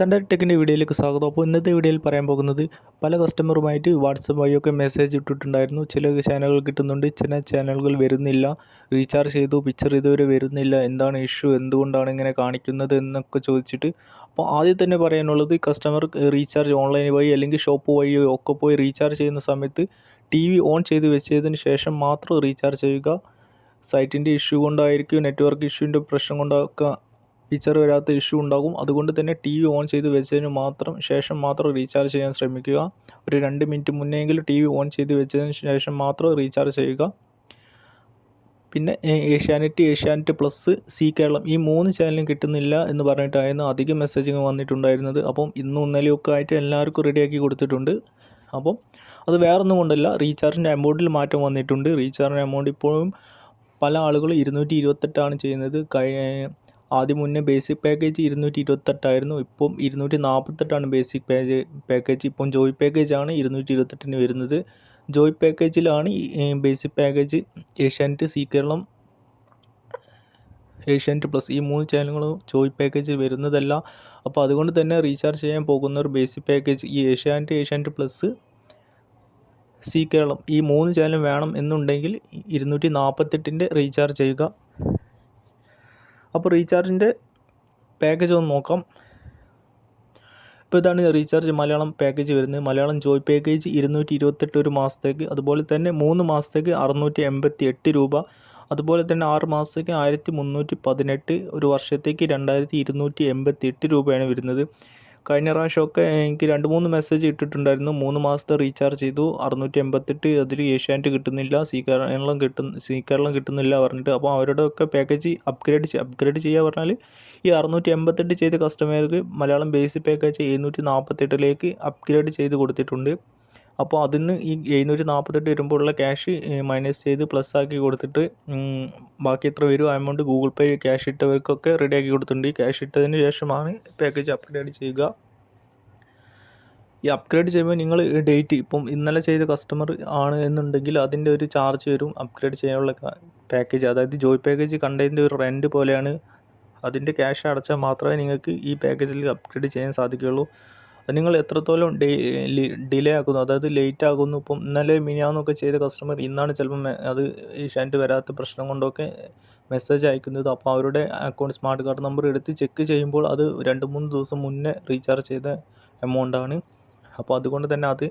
Sunday ടെക്കിന്റെ വീഡിയോയിലേക്ക് സ്വാഗതം. അപ്പോൾ ഇന്നത്തെ വീഡിയോയിൽ പറയാൻ പോകുന്നത് പല കസ്റ്റമറുമായിട്ട് വാട്സപ്പ് വഴിയൊക്കെ മെസ്സേജ് ഇട്ടിട്ടുണ്ടായിരുന്നു. ചില ചാനലുകൾ കിട്ടുന്നുണ്ട്. ചില ചാനലുകൾ വരുന്നില്ല. റീചാർജ് ചെയ്തു പിക്ചർ ഇതുവരെ വരുന്നില്ല. എന്താണ് ഇഷ്യൂ എന്തുകൊണ്ടാണ് ഇങ്ങനെ കാണിക്കുന്നത് എന്നൊക്കെ ചോദിച്ചിട്ട്. അപ്പോൾ ആദ്യം തന്നെ പറയാനുള്ളത് കസ്റ്റമർ റീചാർജ് ഓൺലൈൻ വഴി അല്ലെങ്കിൽ ഷോപ്പ് വഴിയോ ഒക്കെ പോയി റീചാർജ് ചെയ്യുന്ന സമയത്ത് ടി വി ഓൺ ചെയ്ത് വെച്ചതിന് ശേഷം മാത്രം റീചാർജ് ചെയ്യുക. സൈറ്റിന്റെ ഇഷ്യൂ കൊണ്ടായിരിക്കും നെറ്റ്വർക്ക് ഇഷ്യൂവിന്റെ പ്രശ്നം കൊണ്ടൊക്കെ ഫീച്ചർ വരാത്ത ഇഷ്യൂ ഉണ്ടാകും. അതുകൊണ്ട് തന്നെ ടി വി ഓൺ ചെയ്ത് വെച്ചതിന് മാത്രം ശേഷം മാത്രം റീചാർജ് ചെയ്യാൻ ശ്രമിക്കുക. ഒരു രണ്ട് മിനിറ്റ് മുന്നെയെങ്കിലും ടി വി ഓൺ ചെയ്ത് വെച്ചതിന് ശേഷം മാത്രം റീചാർജ് ചെയ്യുക. പിന്നെ ഏഷ്യാനെറ്റ് ഏഷ്യാനെറ്റ് പ്ലസ് സി കേരളം ഈ മൂന്ന് ചാനലും കിട്ടുന്നില്ല എന്ന് പറഞ്ഞിട്ടായിരുന്നു അധികം മെസ്സേജിങ് വന്നിട്ടുണ്ടായിരുന്നത്. അപ്പം ഇന്നും ഇന്നലെയൊക്കെ ആയിട്ട് എല്ലാവർക്കും റെഡിയാക്കി കൊടുത്തിട്ടുണ്ട്. അപ്പം അത് വേറൊന്നും കൊണ്ടല്ല റീചാർജിന്റെ എമൗണ്ടിൽ മാറ്റം വന്നിട്ടുണ്ട്. റീചാർജിന്റെ എമൗണ്ട് ഇപ്പോഴും പല ആളുകളും ഇരുന്നൂറ്റി ഇരുപത്തെട്ടാണ് ചെയ്യുന്നത്. ആദ്യം മുന്നേ ബേസിക് പാക്കേജ് ഇരുന്നൂറ്റി ഇരുപത്തെട്ടായിരുന്നു ഇപ്പം ഇരുന്നൂറ്റി നാൽപ്പത്തെട്ടാണ് ബേസിക് പാക്കേജ് പാക്കേജ് ഇപ്പം ജോയ് പാക്കേജാണ് ഇരുന്നൂറ്റി ഇരുപത്തെട്ടിന് വരുന്നത്. ജോയ് പാക്കേജിലാണ് ഈ basic package Asianet Zee Keralam Asianet plus ഈ മൂന്ന് ചാനലുകളും ജോയ് പാക്കേജ് വരുന്നതല്ല. അപ്പോൾ അതുകൊണ്ട് തന്നെ റീചാർജ് ചെയ്യാൻ പോകുന്ന ഒരു ബേസിക് പാക്കേജ് ഈ ഏഷ്യാനെറ്റ് ഏഷ്യാനെറ്റ് പ്ലസ് സി കേരളം ഈ മൂന്ന് ചാനലും വേണം എന്നുണ്ടെങ്കിൽ ഇരുന്നൂറ്റി നാൽപ്പത്തെട്ടിന്റെ റീചാർജ് ചെയ്യുക. അപ്പോൾ റീചാർജിന്റെ പാക്കേജ് ഒന്ന് നോക്കാം. ഇപ്പോൾ ഇതാണ് റീചാർജ് മലയാളം പാക്കേജ് വരുന്നത്. മലയാളം ജോയ് പാക്കേജ് ഇരുന്നൂറ്റി ഇരുപത്തെട്ട് ഒരു മാസത്തേക്ക് അതുപോലെ തന്നെ മൂന്ന് മാസത്തേക്ക് അറുന്നൂറ്റി എൺപത്തി എട്ട് രൂപ അതുപോലെ തന്നെ ആറ് മാസത്തേക്ക് ആയിരത്തി മുന്നൂറ്റി പതിനെട്ട് ഒരു വർഷത്തേക്ക് രണ്ടായിരത്തി ഇരുന്നൂറ്റി എൺപത്തി എട്ട് രൂപയാണ് വരുന്നത്. കഴിഞ്ഞ പ്രാവശ്യമൊക്കെ എനിക്ക് രണ്ട് മൂന്ന് മെസ്സേജ് ഇട്ടിട്ടുണ്ടായിരുന്നു. മൂന്ന് മാസത്തെ റീചാർജ് ചെയ്തു. അറുന്നൂറ്റി എൺപത്തെട്ട് അതിൽ ഏഷ്യാനെറ്റ് കിട്ടുന്നില്ല. സീ കേരളം കിട്ടുന്ന സീ കേരളം കിട്ടുന്നില്ല പറഞ്ഞിട്ട്. അപ്പോൾ അവരുടെ ഒക്കെ പാക്കേജ് അപ്ഗ്രേഡ് അപ്ഗ്രേഡ് ചെയ്യുക പറഞ്ഞാൽ ഈ അറുന്നൂറ്റി എൺപത്തെട്ട് ചെയ്ത കസ്റ്റമർക്ക് മലയാളം ബേസിക് പാക്കേജ് എഴുന്നൂറ്റി നാൽപ്പത്തെട്ടിലേക്ക് അപ്ഗ്രേഡ് ചെയ്ത് കൊടുത്തിട്ടുണ്ട്. അപ്പോൾ അതിന്ന് ഈ എഴുന്നൂറ്റി നാൽപ്പത്തെട്ട് വരുമ്പോഴുള്ള ക്യാഷ് മൈനസ് ചെയ്ത് പ്ലസ് ആക്കി കൊടുത്തിട്ട് ബാക്കി എത്ര വരും? അമൗണ്ട് ഗൂഗിൾ പേ ക്യാഷ് ഇട്ടവർക്കൊക്കെ റെഡി ആക്കി കൊടുത്തിട്ടുണ്ട്. ഈ ക്യാഷ് ഇട്ടതിന് ശേഷമാണ് പാക്കേജ് അപ്ഗ്രേഡ് ചെയ്യുക. ഈ അപ്ഗ്രേഡ് ചെയ്യുമ്പോൾ നിങ്ങൾ ഡേറ്റ് ഇപ്പം ഇന്നലെ ചെയ്ത കസ്റ്റമർ ആണ് എന്നുണ്ടെങ്കിൽ അതിന്റെ ഒരു ചാർജ് വരും. അപ്ഗ്രേഡ് ചെയ്യാനുള്ള പാക്കേജ് അതായത് ജോയ് പാക്കേജ് കണ്ടതിന്റെ ഒരു റെന്റ് പോലെയാണ്. അതിന്റെ ക്യാഷ് അടച്ചാൽ മാത്രമേ നിങ്ങൾക്ക് ഈ പാക്കേജിൽ അപ്ഗ്രേഡ് ചെയ്യാൻ സാധിക്കുകയുള്ളൂ. നിങ്ങൾ എത്രത്തോളം ഡിലേ ആക്കുന്നു? അതായത് ലേറ്റ് ആകുന്നു. ഇപ്പം ഇന്നലെ മിനിയാന്നൊക്കെ ചെയ്ത കസ്റ്റമർ ഇന്നാണ് ചിലപ്പം അത് ഏഷ്യാനെറ്റ് വരാത്ത പ്രശ്നം കൊണ്ടൊക്കെ മെസ്സേജ് അയക്കുന്നത്. അപ്പോൾ അവരുടെ അക്കൗണ്ട് സ്മാർട്ട് കാർഡ് നമ്പർ എടുത്ത് ചെക്ക് ചെയ്യുമ്പോൾ അത് രണ്ട് മൂന്ന് ദിവസം മുന്നേ റീചാർജ് ചെയ്ത എമൗണ്ടാണ് അപ്പോൾ അതുകൊണ്ട് തന്നെ അത്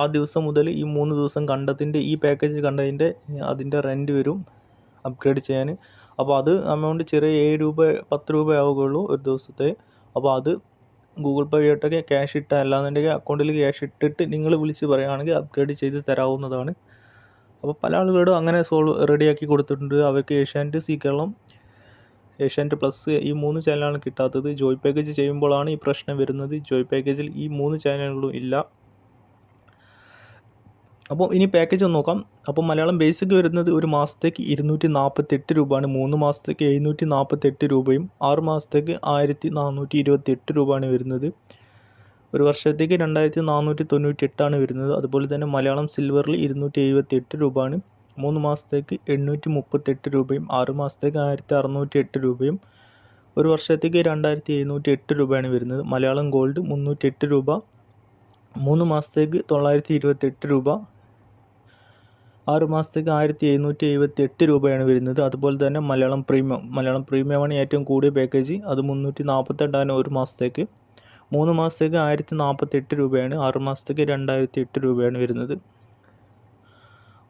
ആ ദിവസം മുതൽ ഈ മൂന്ന് ദിവസം കണ്ടതിന്റെ ഈ പാക്കേജ് കണ്ടതിന്റെ അതിന്റെ റെന്റ് വരും അപ്ഗ്രേഡ് ചെയ്യാൻ. അപ്പോൾ അത് എമൗണ്ട് ചെറിയ ഏഴ് രൂപ പത്ത് രൂപ ആവുകയുള്ളൂ ഒരു ദിവസത്തെ. അപ്പോൾ അത് ഗൂഗിൾ പേ വഴിയായിട്ടൊക്കെ ക്യാഷ് ഇട്ടാൽ അല്ലാന്നുണ്ടെങ്കിൽ അക്കൗണ്ടിൽ ക്യാഷ് ഇട്ടിട്ട് നിങ്ങൾ വിളിച്ച് പറയുകയാണെങ്കിൽ അപ്ഗ്രേഡ് ചെയ്ത് തരാവുന്നതാണ്. അപ്പോൾ പല ആളുകളോടും അങ്ങനെ സോൾവ് റെഡിയാക്കി കൊടുത്തിട്ടുണ്ട്. അവർക്ക് ഏഷ്യാനെറ്റ് സി കേരളം ഏഷ്യാനെറ്റ് പ്ലസ് ഈ മൂന്ന് ചാനലാണ് കിട്ടാത്തത്. ജോയ് പാക്കേജ് ചെയ്യുമ്പോഴാണ് ഈ പ്രശ്നം വരുന്നത്. ജോയ് പാക്കേജിൽ ഈ മൂന്ന് ചാനലുകളും ഇല്ല. അപ്പോൾ ഇനി പാക്കേജ് ഒന്ന് നോക്കാം. അപ്പോൾ മലയാളം ബേസിക് വരുന്നത് ഒരു മാസത്തേക്ക് ഇരുന്നൂറ്റി നാൽപ്പത്തെട്ട് രൂപയാണ്. മൂന്ന് മാസത്തേക്ക് എഴുന്നൂറ്റി നാൽപ്പത്തെട്ട് രൂപയും ആറ് മാസത്തേക്ക് ആയിരത്തി നാനൂറ്റി ഇരുപത്തെട്ട് രൂപയാണ് വരുന്നത്. ഒരു വർഷത്തേക്ക് രണ്ടായിരത്തി നാനൂറ്റി തൊണ്ണൂറ്റി എട്ടാണ് വരുന്നത്. അതുപോലെ തന്നെ മലയാളം സിൽവറിൽ ഇരുന്നൂറ്റി എഴുപത്തി എട്ട് രൂപയാണ്. മൂന്ന് മാസത്തേക്ക് എണ്ണൂറ്റി മുപ്പത്തെട്ട് രൂപയും ആറ് മാസത്തേക്ക് ആയിരത്തി അറുന്നൂറ്റി എട്ട് രൂപയും ഒരു വർഷത്തേക്ക് രണ്ടായിരത്തി എഴുന്നൂറ്റി എട്ട് രൂപയാണ് വരുന്നത്. മലയാളം ഗോൾഡ് മുന്നൂറ്റി എട്ട് രൂപ മൂന്ന് മാസത്തേക്ക് തൊള്ളായിരത്തി ഇരുപത്തെട്ട് രൂപ ആറ് മാസത്തേക്ക് ആയിരത്തി എഴുന്നൂറ്റി എഴുപത്തി എട്ട് രൂപയാണ് വരുന്നത്. അതുപോലെ തന്നെ മലയാളം പ്രീമിയം മലയാളം പ്രീമിയമാണ് ഏറ്റവും കൂടിയ പാക്കേജ് അത് മുന്നൂറ്റി നാൽപ്പത്തെട്ടാണ് ഒരു മാസത്തേക്ക്. മൂന്ന് മാസത്തേക്ക് ആയിരത്തി നാൽപ്പത്തി എട്ട് രൂപയാണ്. ആറ് മാസത്തേക്ക് രണ്ടായിരത്തി എട്ട് രൂപയാണ് വരുന്നത്.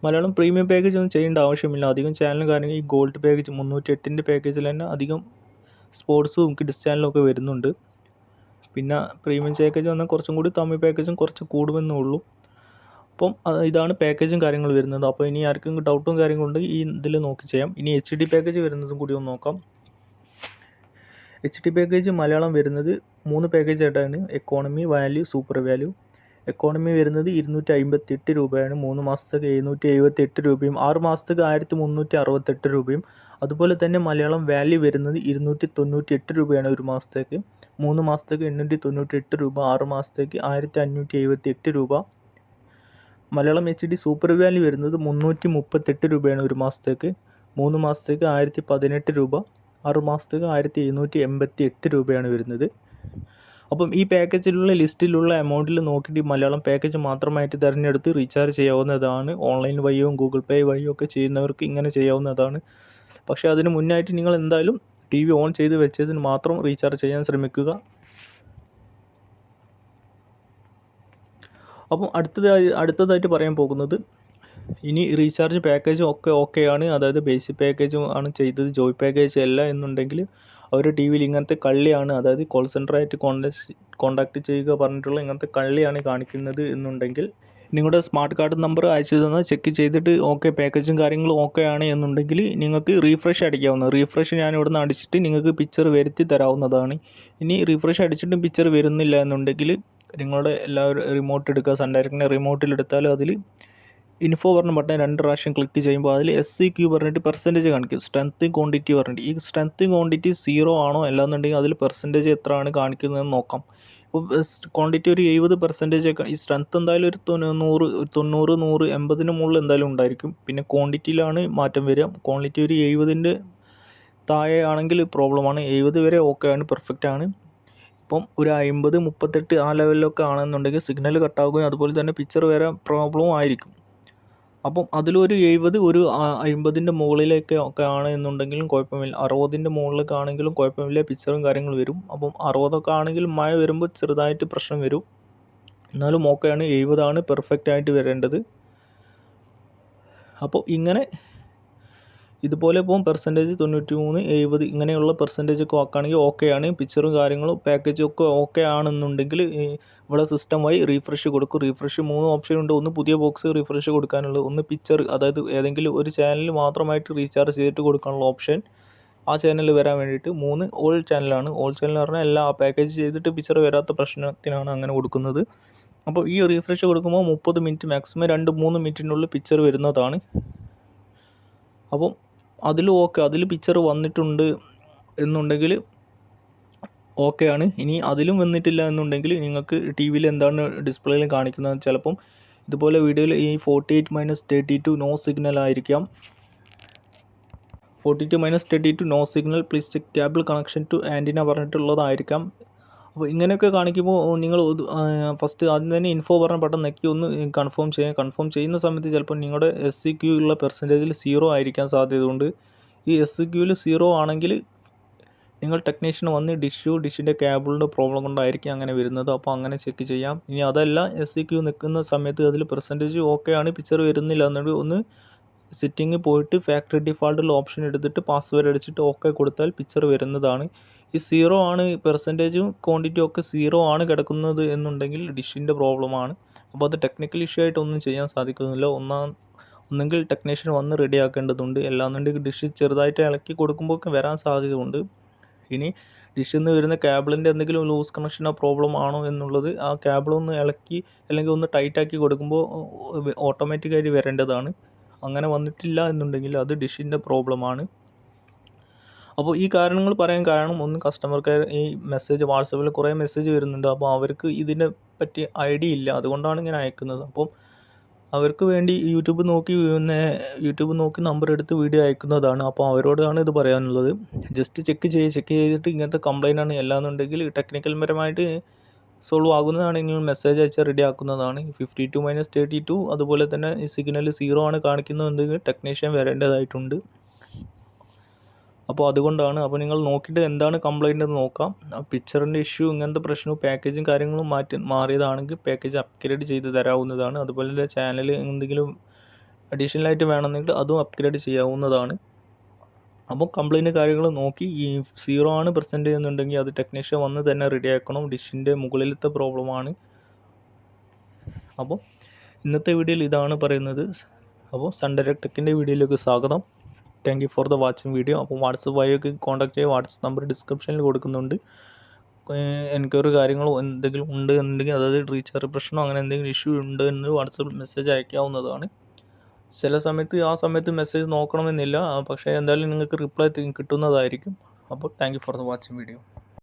മലയാളം പ്രീമിയം പാക്കേജ് ഒന്നും ചെയ്യേണ്ട ആവശ്യമില്ല. അധികം ചാനലും കാര്യങ്ങൾ ഈ ഗോൾഡ് പാക്കേജ് മുന്നൂറ്റി എട്ടിന്റെ പാക്കേജിൽ തന്നെ അധികം സ്പോർട്സും കിഡ്സ് ചാനലും ഒക്കെ വരുന്നുണ്ട്. പിന്നെ പ്രീമിയം പാക്കേജ് വന്നാൽ കുറച്ചും കൂടി തമിഴ് പാക്കേജും കുറച്ച് കൂടുമെന്നേ ഉള്ളൂ. അപ്പം ഇതാണ് പാക്കേജും കാര്യങ്ങൾ വരുന്നത്. അപ്പോൾ ഇനി ആർക്കും ഡൗട്ടും കാര്യങ്ങളുണ്ടെങ്കിൽ ഈ ഇതിൽ നോക്കി ചെയ്യാം. ഇനി എച്ച് ഡി പാക്കേജ് വരുന്നതും കൂടി ഒന്ന് നോക്കാം. എച്ച് ഡി പാക്കേജ് മലയാളം വരുന്നത് മൂന്ന് പാക്കേജ് ആയിട്ടാണ്. Economy value super value economy വരുന്നത് ഇരുന്നൂറ്റി അമ്പത്തി എട്ട് രൂപയാണ്. മൂന്ന് മാസത്തേക്ക് എഴുന്നൂറ്റി എഴുപത്തി എട്ട് രൂപയും ആറ് മാസത്തേക്ക് ആയിരത്തി മുന്നൂറ്റി അറുപത്തെട്ട് രൂപയും. അതുപോലെ തന്നെ മലയാളം വാല്യൂ വരുന്നത് ഇരുന്നൂറ്റി തൊണ്ണൂറ്റി എട്ട് രൂപയാണ് ഒരു മാസത്തേക്ക്. മൂന്ന് മാസത്തേക്ക് എണ്ണൂറ്റി തൊണ്ണൂറ്റി എട്ട് രൂപ ആറ് മാസത്തേക്ക് ആയിരത്തി അഞ്ഞൂറ്റി എഴുപത്തി എട്ട് രൂപ. Malayalam H D super value വരുന്നത് മുന്നൂറ്റി മുപ്പത്തെട്ട് രൂപയാണ് ഒരു മാസത്തേക്ക്. മൂന്ന് മാസത്തേക്ക് ആയിരത്തി പതിനെട്ട് രൂപ ആറ് മാസത്തേക്ക് ആയിരത്തി എഴുന്നൂറ്റി എൺപത്തി എട്ട് രൂപയാണ് വരുന്നത്. അപ്പം ഈ പാക്കേജിലുള്ള ലിസ്റ്റിലുള്ള എമൗണ്ടിൽ നോക്കിയിട്ട് മലയാളം പാക്കേജ് മാത്രമായിട്ട് തിരഞ്ഞെടുത്ത് റീചാർജ് ചെയ്യാവുന്നതാണ്. ഓൺലൈൻ വഴിയും ഗൂഗിൾ പേ വഴിയും ഒക്കെ ചെയ്യുന്നവർക്ക് ഇങ്ങനെ ചെയ്യാവുന്നതാണ്. പക്ഷേ അതിന് മുന്നായിട്ട് നിങ്ങൾ എന്തായാലും ടി വി ഓൺ ചെയ്ത് വെച്ചതിന് മാത്രം റീചാർജ് ചെയ്യാൻ ശ്രമിക്കുക. അപ്പം അടുത്തതായി അടുത്തതായിട്ട് പറയാൻ പോകുന്നത് ഇനി റീചാർജ് പാക്കേജും ഒക്കെ ആണ് അതായത് ബേസിക് പാക്കേജും ആണ് ചെയ്തത്. ജോയ് പാക്കേജ് അല്ല എന്നുണ്ടെങ്കിൽ അവർ ടി വിയിൽ ഇങ്ങനത്തെ കള്ളിയാണ് അതായത് കോൾ സെന്ററായിട്ട് കോൺടാക്ട് കോൺടാക്ട് ചെയ്യുക പറഞ്ഞിട്ടുള്ള ഇങ്ങനത്തെ കള്ളിയാണ് കാണിക്കുന്നത് എന്നുണ്ടെങ്കിൽ നിങ്ങളുടെ സ്മാർട്ട് കാർഡ് നമ്പർ അയച്ചു തന്നാൽ ചെക്ക് ചെയ്തിട്ട് ഓക്കെ പാക്കേജും കാര്യങ്ങളും ഓക്കെ ആണ് എന്നുണ്ടെങ്കിൽ നിങ്ങൾക്ക് റീഫ്രഷ് അടിക്കാവുന്ന റീഫ്രഷ് ഞാൻ ഇവിടെ നിന്ന് അടിച്ചിട്ട് നിങ്ങൾക്ക് പിക്ചർ വരുത്തി തരാവുന്നതാണ്. ഇനി റീഫ്രഷ് അടിച്ചിട്ടും പിക്ചർ വരുന്നില്ല എന്നുണ്ടെങ്കിൽ നിങ്ങളുടെ എല്ലാവരും റിമോട്ട് എടുക്കുക സൺ റിമോട്ടിൽ എടുത്താലും അതിൽ ഇൻഫോ പറഞ്ഞ ബട്ടൺ രണ്ട് പ്രാവശ്യം ക്ലിക്ക് ചെയ്യുമ്പോൾ അതിൽ എസ് സി ക്യൂ പറഞ്ഞിട്ട് പെർസെന്റേജ് കാണിക്കും. സ്ട്രെങ്ത്തും ക്വാണ്ടിറ്റി പറഞ്ഞിട്ട്. ഈ സ്ട്രെങ്ത്തും ക്വാണ്ടിറ്റി സീറോ ആണോ അല്ലാന്നുണ്ടെങ്കിൽ അതിൽ പെർസെന്റേജ് എത്രയാണ് കാണിക്കുന്നതെന്ന് നോക്കാം. ഇപ്പോൾ ക്വാണ്ടിറ്റി ഒരു എഴുപത് പെർസെന്റേജ് ഒക്കെ ഈ സ്ട്രെങ്ത് എന്തായാലും ഒരു തൊണ്ണൂറ് തൊണ്ണൂറ് നൂറ് എൺപതിന് മുകളിൽ എന്തായാലും ഉണ്ടായിരിക്കും. പിന്നെ ക്വാണ്ടിറ്റിയിലാണ് മാറ്റം വരിക. ക്വാണ്ടിറ്റി ഒരു എഴുപതിന്റെ താഴെ ആണെങ്കിൽ പ്രോബ്ലമാണ് എഴുപത് വരെ ഓക്കെ ആണ് പെർഫെക്റ്റ് ആണ്. ഇപ്പം ഒരു അമ്പത് മുപ്പത്തെട്ട് ആ ലെവലിലൊക്കെ ആണെന്നുണ്ടെങ്കിൽ സിഗ്നൽ കട്ടാവുകയും അതുപോലെ തന്നെ പിക്ചർ വരെ പ്രോബ്ലവും ആയിരിക്കും. അപ്പം അതിലൊരു എഴുപത് ഒരു അമ്പതിന്റെ മുകളിലേക്ക് ഒക്കെ ആണ് എന്നുണ്ടെങ്കിലും കുഴപ്പമില്ല. അറുപതിന്റെ മുകളിലൊക്കെ ആണെങ്കിലും കുഴപ്പമില്ല പിക്ചറും കാര്യങ്ങളും വരും. അപ്പം അറുപതൊക്കെ ആണെങ്കിൽ മഴ വരുമ്പോൾ ചെറുതായിട്ട് പ്രശ്നം വരും. എന്നാലും ഓക്കെയാണ് എഴുപതാണ് പെർഫെക്റ്റ് ആയിട്ട് വരേണ്ടത്. അപ്പോൾ ഇങ്ങനെ ഇതുപോലെ പോകും പെർസെന്റേജ് തൊണ്ണൂറ്റി മൂന്ന് എഴുപത് ഇങ്ങനെയുള്ള പെർസെന്റേജ് ഒക്കെ ആക്കുകയാണെങ്കിൽ ഓക്കെ ആണ്. പിക്ചറും കാര്യങ്ങളും പാക്കേജും ഒക്കെ ഓക്കെ ആണെന്നുണ്ടെങ്കിൽ ഇവിടെ സിസ്റ്റം വഴി റീഫ്രഷ് കൊടുക്കും. റീഫ്രഷ് മൂന്ന് ഓപ്ഷൻ ഉണ്ട്. ഒന്ന് പുതിയ ബോക്സ് റീഫ്രഷ് കൊടുക്കാനുള്ള ഒന്ന് പിക്ചർ അതായത് ഏതെങ്കിലും ഒരു ചാനൽ മാത്രമായിട്ട് റീചാർജ് ചെയ്തിട്ട് കൊടുക്കാനുള്ള ഓപ്ഷൻ ആ ചാനൽ വരാൻ വേണ്ടിയിട്ട് മൂന്ന് ഓൾ ചാനലാണ് ഓൾ ചാനൽ എന്ന് പറഞ്ഞാൽ എല്ലാ പാക്കേജ് ചെയ്തിട്ട് പിക്ചർ വരാത്ത പ്രശ്നത്തിനാണ് അങ്ങനെ കൊടുക്കുന്നത്. അപ്പോൾ ഈ റീഫ്രഷ് കൊടുക്കുമ്പോൾ മുപ്പത് മിനിറ്റ് മാക്സിമം രണ്ട് മൂന്ന് മിനിറ്റിനുള്ളിൽ പിക്ചർ വരുന്നതാണ്. അപ്പം അതിലും ഓക്കെ അതിൽ പിക്ചർ വന്നിട്ടുണ്ട് എന്നുണ്ടെങ്കിൽ ആണ് ഇനി അതിലും വന്നിട്ടില്ല എന്നുണ്ടെങ്കിൽ നിങ്ങൾക്ക് ടി വിയിൽ എന്താണ് ഡിസ്പ്ലേയിൽ കാണിക്കുന്നത് ചിലപ്പം ഇതുപോലെ വീഡിയോയിൽ ഈ forty eight minus thirty two no signal ആയിരിക്കാം. Forty two minus thirty two no signal please check cable connection to antenna പറഞ്ഞിട്ടുള്ളതായിരിക്കാം. അപ്പോൾ ഇങ്ങനെയൊക്കെ കാണിക്കുമ്പോൾ നിങ്ങൾ ഫസ്റ്റ് ആദ്യം തന്നെ ഇൻഫോ പറഞ്ഞ ബട്ടൺ നെക്കി ഒന്ന് കൺഫേം ചെയ്യാം കൺഫേം ചെയ്യുന്ന സമയത്ത് ചിലപ്പോൾ നിങ്ങളുടെ എസ് സി ക്യൂ ഉള്ള പെർസെന്റേജിൽ സീറോ ആയിരിക്കാൻ സാധ്യതയുണ്ട്. ഈ എസ് സി ക്യൂവിൽ സീറോ ആണെങ്കിൽ നിങ്ങൾ ടെക്നീഷ്യൻ വന്ന് ഡിഷു ഡിഷിന്റെ കേബിളിന്റെ പ്രോബ്ലം കൊണ്ടായിരിക്കും അങ്ങനെ വരുന്നത്. അപ്പോൾ അങ്ങനെ ചെക്ക് ചെയ്യാം. ഇനി അതല്ല എസ് സി ക്യൂ നിൽക്കുന്ന സമയത്ത് അതിൽ പെർസെന്റേജ് ഓക്കെ ആണ് പിക്ചർ വരുന്നില്ല എന്നുണ്ടെങ്കിൽ ഒന്ന് സെറ്റിംഗ് പോയിട്ട് ഫാക്ടറി ഡിഫാൾട്ടുള്ള ഓപ്ഷൻ എടുത്തിട്ട് പാസ്വേഡ് അടിച്ചിട്ട് ഓക്കെ കൊടുത്താൽ പിക്ചർ വരുന്നതാണ്. ഈ സീറോ ആണ് പെർസെന്റേജും ക്വാണ്ടിറ്റിയും ഒക്കെ സീറോ ആണ് കിടക്കുന്നത് എന്നുണ്ടെങ്കിൽ ഡിഷിന്റെ പ്രോബ്ലമാണ് അപ്പോൾ അത് ടെക്നിക്കൽ ഇഷ്യൂ ആയിട്ട് ഒന്നും ചെയ്യാൻ സാധിക്കുന്നില്ല. ഒന്നാം ഒന്നെങ്കിൽ ടെക്നീഷ്യൻ വന്ന് റെഡി ആക്കേണ്ടതുണ്ട്. അല്ലാന്നുണ്ടെങ്കിൽ ഡിഷ് ചെറുതായിട്ട് ഇളക്കി കൊടുക്കുമ്പോൾ വരാൻ സാധ്യതയുണ്ട്. ഇനി ഡിഷിൽ നിന്ന് വരുന്ന കേബിളിന്റെ എന്തെങ്കിലും ലൂസ് കണക്ഷനോ പ്രോബ്ലം ആണോ എന്നുള്ളത് ആ കേബിൾ ഒന്ന് ഇളക്കി അല്ലെങ്കിൽ ഒന്ന് ടൈറ്റാക്കി കൊടുക്കുമ്പോൾ ഓട്ടോമാറ്റിക്കായിട്ട് വരേണ്ടതാണ്. അങ്ങനെ വന്നിട്ടില്ല എന്നുണ്ടെങ്കിൽ അത് ഡിഷിന്റെ പ്രോബ്ലമാണ്. അപ്പോൾ ഈ കാരണങ്ങൾ പറയാൻ കാരണം ഒന്ന് കസ്റ്റമർ കെയർ ഈ മെസ്സേജ് വാട്സപ്പിൽ കുറേ മെസ്സേജ് വരുന്നുണ്ട്. അപ്പോൾ അവർക്ക് ഇതിനെ പറ്റി ഐഡിയ ഇല്ല. അതുകൊണ്ടാണ് ഇങ്ങനെ അയക്കുന്നത്. അപ്പം അവർക്ക് വേണ്ടി യൂട്യൂബ് നോക്കി യൂട്യൂബ് നോക്കി നമ്പർ എടുത്ത് വീഡിയോ അയക്കുന്നതാണ്. അപ്പോൾ അവരോടാണ് ഇത് പറയാനുള്ളത്. ജസ്റ്റ് ചെക്ക് ചെയ്ത് ചെക്ക് ചെയ്തിട്ട് ഇങ്ങനത്തെ കംപ്ലൈന്റ് ആണ്. എല്ലാന്നുണ്ടെങ്കിൽ ടെക്നിക്കൽ പരമായിട്ട് സോൾവ് ആകുന്നതാണ് ഇനി മെസ്സേജ് അയച്ച് ready ആക്കുന്നതാണ്. Fifty two minus thirty two അതുപോലെ തന്നെ ഈ സിഗ്നൽ സീറോ ആണ് കാണിക്കുന്നതെങ്കിൽ ടെക്നീഷ്യൻ വരേണ്ടതായിട്ടുണ്ട്. അപ്പോൾ അതുകൊണ്ടാണ് അപ്പോൾ നിങ്ങൾ നോക്കിയിട്ട് എന്താണ് കംപ്ലയിന്റ് എന്ന് നോക്കാം. പിക്ചറിന്റെ ഇഷ്യൂ ഇങ്ങനത്തെ പ്രശ്നവും പാക്കേജും കാര്യങ്ങളും മാറ്റി മാറിയതാണെങ്കിൽ പാക്കേജ് അപ്ഗ്രേഡ് ചെയ്ത് തരാവുന്നതാണ്. അതുപോലെ ചാനൽ എന്തെങ്കിലും അഡീഷണലായിട്ട് വേണമെങ്കിൽ അതും അപ്ഗ്രേഡ് ചെയ്യാവുന്നതാണ്. അപ്പോൾ കംപ്ലൈന്റ് കാര്യങ്ങൾ നോക്കി. ഈ സീറോ ആണ് പ്രസന്റ് ചെയ്യുന്നുണ്ടെങ്കിൽ അത് ടെക്നീഷ്യൻ വന്ന് തന്നെ റെഡി ആക്കണം. ഡിഷിന്റെ മുകളിലത്തെ പ്രോബ്ലമാണ് അപ്പോൾ ഇന്നത്തെ വീഡിയോയിൽ ഇതാണ് പറയുന്നത്. അപ്പോൾ സൺ ഡയറക്ട് ടെക്കിന്റെ വീഡിയോയിലേക്ക് സ്വാഗതം. Thank you for the watching video അപ്പോൾ വാട്സപ്പ് വഴിയൊക്കെ കോൺടാക്ട് ചെയ്യുക വാട്സപ്പ് നമ്പർ ഡിസ്ക്രിപ്ഷനിൽ കൊടുക്കുന്നുണ്ട്. എൻക്വയറി കാര്യങ്ങളോ എന്തെങ്കിലും ഉണ്ട് എന്നുണ്ടെങ്കിൽ അതായത് റീചാർജ് പ്രശ്നമോ അങ്ങനെ എന്തെങ്കിലും ഇഷ്യൂ ഉണ്ട് എന്ന് വാട്സപ്പ് മെസ്സേജ് അയക്കാവുന്നതാണ്. ചില സമയത്ത് ആ സമയത്ത് മെസ്സേജ് നോക്കണമെന്നില്ല. പക്ഷേ എന്തായാലും നിങ്ങൾക്ക് റിപ്ലൈ കിട്ടുന്നതായിരിക്കും. അപ്പോൾ thank you for watching video